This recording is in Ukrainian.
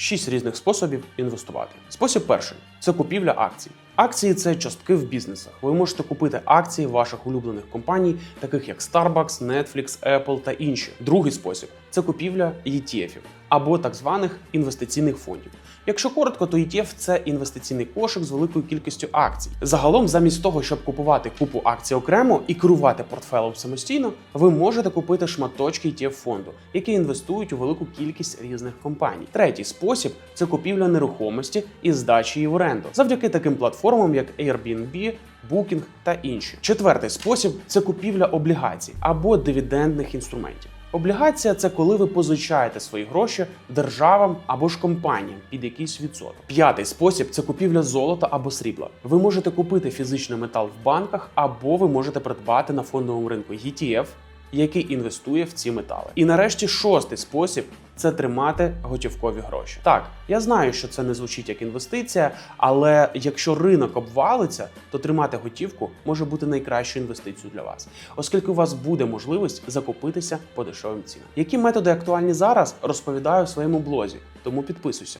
Шість різних способів інвестувати. Спосіб перший це купівля акцій. Акції це частки в бізнесах. Ви можете купити акції ваших улюблених компаній, таких як Starbucks, Netflix, Apple та інші. Другий спосіб це купівля ETF або так званих інвестиційних фондів. Якщо коротко, то ETF – це інвестиційний кошик з великою кількістю акцій. Загалом, замість того, щоб купувати купу акцій окремо і керувати портфелем самостійно, ви можете купити шматочки ETF фонду, які інвестують у велику кількість різних компаній. Третій спосіб це купівля нерухомості і здачі її в оренду завдяки таким платформам, як Airbnb, Booking та інші. Четвертий спосіб це купівля облігацій або дивідендних інструментів. Облігація це коли ви позичаєте свої гроші державам або ж компаніям під якийсь відсоток. П'ятий спосіб це купівля золота або срібла. Ви можете купити фізичний метал в банках, або ви можете придбати на фондовому ринку ETF, який інвестує в ці метали. І нарешті шостий спосіб це тримати готівкові гроші. Так, я знаю, що це не звучить як інвестиція, але якщо ринок обвалиться, то тримати готівку може бути найкращою інвестицією для вас, оскільки у вас буде можливість закупитися по дешевим цінам. Які методи актуальні зараз, розповідаю в своєму блозі, тому підписуйся.